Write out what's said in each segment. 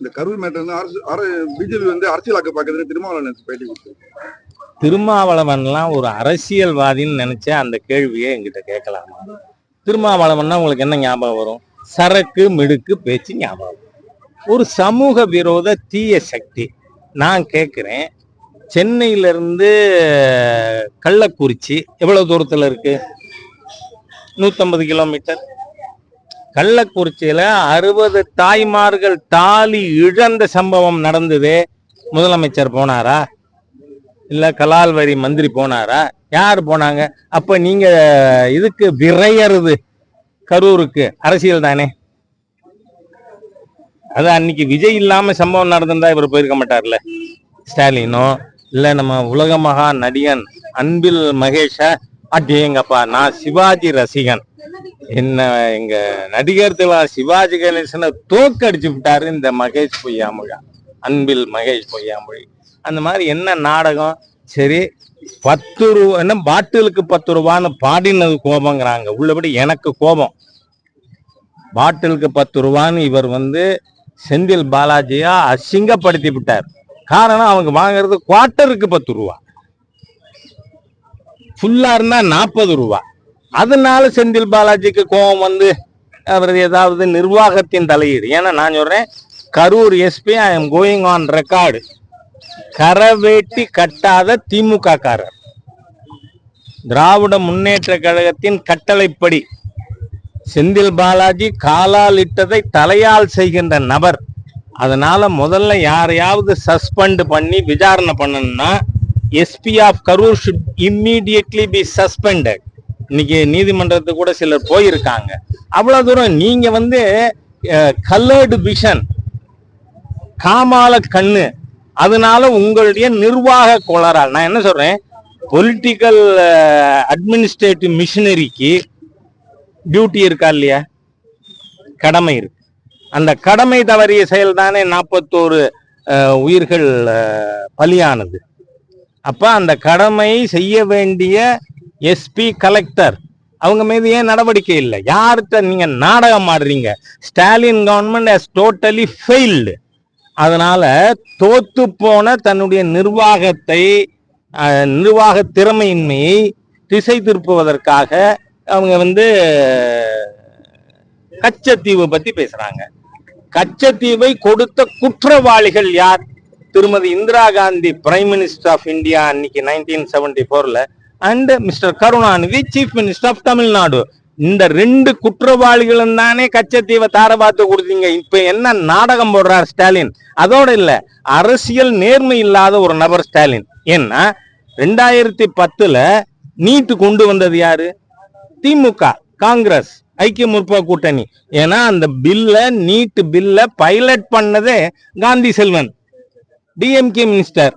இந்த கரூர் மேட்டர் வந்து அரசு பிஜேபி வந்து அரசியலாக்க பாக்குதுன்னு திருமாவளவன் பேட்டி கொடுத்துருக்கேன் திருமாவளவன்லாம் ஒரு அரசியல்வாதின்னு நினைச்ச அந்த கேள்வியை எங்கிட்ட கேட்கலாமா? திருமாவளவன்னா உங்களுக்கு என்ன ஞாபகம் வரும்? சரக்கு மிடுக்கு பேச்சு ஞாபகம் வரும். ஒரு சமூக விரோத தீய சக்தி. நான் கேட்குறேன் சென்னையிலிருந்து கள்ளக்குறிச்சி எவ்வளோ தூரத்தில் இருக்கு? நூற்றம்பது கிலோமீட்டர். கள்ளக்குறிச்சியில அறுபது தாய்மார்கள் தாலி இழந்த சம்பவம் நடந்தது முதலமைச்சர் போனாரா? இல்ல கலால்வரி மந்திரி போனாரா? யார் போனாங்க? அப்ப நீங்க இதுக்கு விரையறது கரூருக்கு அரசியல் தானே? அது அன்னைக்கு விஜய் இல்லாம சம்பவம் நடந்திருந்தா இவர் போயிருக்க மாட்டார்ல? ஸ்டாலினோ? இல்ல நம்ம உலக மகா நடிகன் அன்பில் மகேஷா? அப்படியேங்கப்பா நான் சிவாஜி ரசிகன். என்ன எங்க நடிகர் திலா சிவாஜி கணேசனை தோக்கடிச்சு விட்டாரு இந்த மகேஷ் பொய்யாமொழி. அன்பில் மகேஷ் பொய்யாமொழி. அந்த மாதிரி என்ன நாடகம்? சரி பத்து ரூபா என்ன பாட்டிலுக்கு பத்து ரூபான்னு பாடினது கோபங்கிறாங்க. உள்ளபடி எனக்கு கோபம். பாட்டிலுக்கு பத்து ரூபான்னு இவர் வந்து செந்தில் பாலாஜியா அசிங்கப்படுத்தி விட்டார். காரணம் அவங்க வாங்குறது குவார்ட்டருக்கு பத்து ரூபா. ஃபுல்லா இருந்தா நாற்பது ரூபா. அதனால செந்தில் பாலாஜிக்கு கோபம் வந்து அவர் ஏதாவது நிர்வாகத்தின் தலையீடு. ஏன்னா நான் சொல்றேன் Karur SP I am going on record கரவேட்டி கட்டாத திமுக காரர் திராவிட முன்னேற்ற கழகத்தின் கட்டளைப்படி செந்தில் பாலாஜி காலால் இட்டதை தலையால் செய்கின்ற நபர். அதனால முதல்ல யாரையாவது சஸ்பெண்ட் பண்ணி விசாரணை பண்ணணும்னா SP of Karur should immediately be suspended இன்னைக்கு நீதிமன்றத்துக்கு கூட சிலர் போயிருக்காங்க. அவ்வளவு தூரம் நீங்க வந்து கலர்டு விஷன் காமால கண்ணு அதனால உங்களுடைய நிர்வாக கோளாறால். நான் என்ன சொல்றேன்? பொலிட்டிக்கல் அட்மினிஸ்ட்ரேட்டிவ் மிஷினரிக்கு டியூட்டி இருக்கா இல்லையா? கடமை இருக்கு. அந்த கடமை தவறிய செயல் தானே நாற்பத்தோரு உயிர்கள் பலியானது. அப்ப அந்த கடமை செய்ய வேண்டிய எஸ்பி கலெக்டர் அவங்க மீது ஏன் நடவடிக்கை இல்லை? யார்கிட்ட நீங்க நாடகம் ஆடுறீங்க? Stalin government has totally failed அதனால தோத்து போன தன்னுடைய நிர்வாகத்தை நிர்வாக திறமையின்மையை திசை திருப்புவதற்காக அவங்க வந்து கச்சத்தீவு பத்தி பேசுறாங்க. கச்சத்தீவை கொடுத்த குற்றவாளிகள் யார்? Thirumathi Indira Gandhi prime minister of India அன்னைக்கு நைன்டீன் செவன்டி போர்ல and mister Karunanidhi chief minister of Tamil Nadu இந்த ரெண்டு குற்றவாளிகளும் தானே கச்சத்தீவை தாரபாத்து கொடுத்தீங்க. இப்ப என்ன நாடகம் போடுறார் ஸ்டாலின்? அதோட இல்ல அரசியல் நேர்மை இல்லாத ஒரு நபர் ஸ்டாலின். ஏன்னா ரெண்டாயிரத்தி பத்துல நீட்டு கொண்டு வந்தது யாரு? திமுக காங்கிரஸ் ஐக்கிய முற்போக்கு கூட்டணி. ஏன்னா அந்த பில்ல நீட்டு பில்ல பைலட் பண்ணதே காந்தி செல்வன். டிஎம்கே மினிஸ்டர்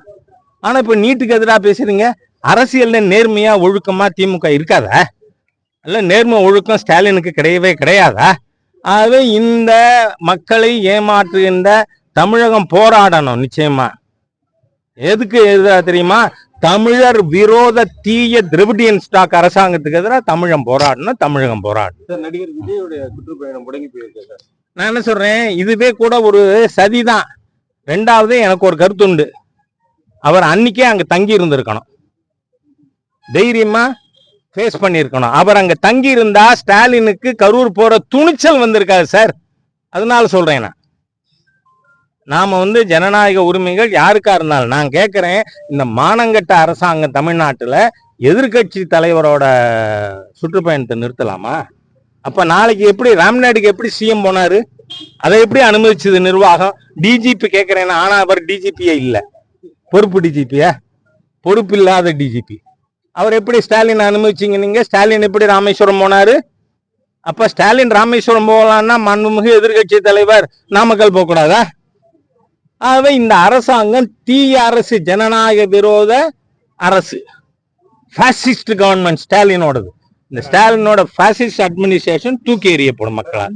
ஆனா இப்ப நீட்டுக்கு எதிராக பேசுறீங்க. அரசியல்ல நேர்மையா ஒழுக்கமா திமுக இருக்காதா? இல்ல நேர்மை ஒழுக்கம் ஸ்டாலினுக்கு கிடையவே கிடையாதா? ஆகவே இந்த மக்களை ஏமாற்றுகின்ற தமிழகம் போராடணும் நிச்சயமா. எதுக்கு எதிரா தெரியுமா? தமிழர் விரோத தீய திரவிடியன் ஸ்டாக் அரசாங்கத்துக்கு எதிராக தமிழம் போராடணும் தமிழகம் போராடணும். நடிகர் விஜயோட சுற்றுப்பயணம் முடங்கி போயிருக்கு நான் என்ன சொல்றேன்? இதுவே கூட ஒரு சதிதான் ரெண்டாவது எனக்கு ஒரு கருத்து உண்டு. அவர் அன்னைக்கே அங்க தங்கி இருந்திருக்கணும். தைரியமா ஃபேஸ் பண்ணியிருக்கணும். அவர் அங்க தங்கி இருந்தா ஸ்டாலினுக்கு கரூர் போற துணிச்சல் வந்திருக்காது சார் அதனால சொல்றேன் நான். நாம வந்து ஜனநாயக உரிமைகள் யாருக்கா இருந்தாலும் நான் கேட்கிறேன் இந்த மானங்கட்ட அரசாங்கம் தமிழ்நாட்டுல எதிர்க்கட்சி தலைவரோட சுற்றுப்பயணத்தை நிறுத்தலாமா? அப்ப நாளைக்கு எப்படி ராம்நாடுக்கு எப்படி சிஎம் போனாரு? அதை எப்படி அனுமதிச்சது நிர்வாகம்? டிஜிபி கேட்கிறேன்னா ஆனா அவர் டிஜிபியே இல்லை. பொறுப்பு டிஜிபியா பொறுப்பு இல்லாத டிஜிபி அவர் எப்படி ஸ்டாலின் அனுமதிச்சீங்க நீங்க? ஸ்டாலின் எப்படி ராமேஸ்வரம் போனாரு? அப்ப ஸ்டாலின் ராமேஸ்வரம் போகலான்னா மாண்புமிகு எதிர்க்கட்சி தலைவர் நாமக்கல் போகக்கூடாதா ஆகவே இந்த அரசாங்கம் தீய அரசு ஜனநாயக விரோத அரசு. ஃபேசிஸ்ட் கவர்மெண்ட் ஸ்டாலினோடது இந்த ஸ்டாலினோட பாசிஸ்ட் அட்மினிஸ்ட்ரேஷன் தூக்கி எறியப்படும் மக்களால்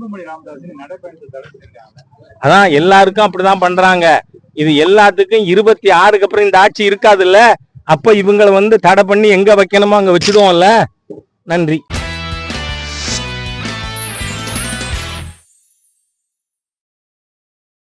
அதான் எல்லாருக்கும் அப்படிதான் பண்றாங்க. இது எல்லாத்துக்கும் இருபத்தி ஆறுக்கு அப்புறம் இந்த ஆட்சி இருக்காதுல்ல? அப்ப இவங்களை வந்து தடை பண்ணி எங்க வைக்கணுமோ அங்க வச்சிடுவோம்ல? நன்றி.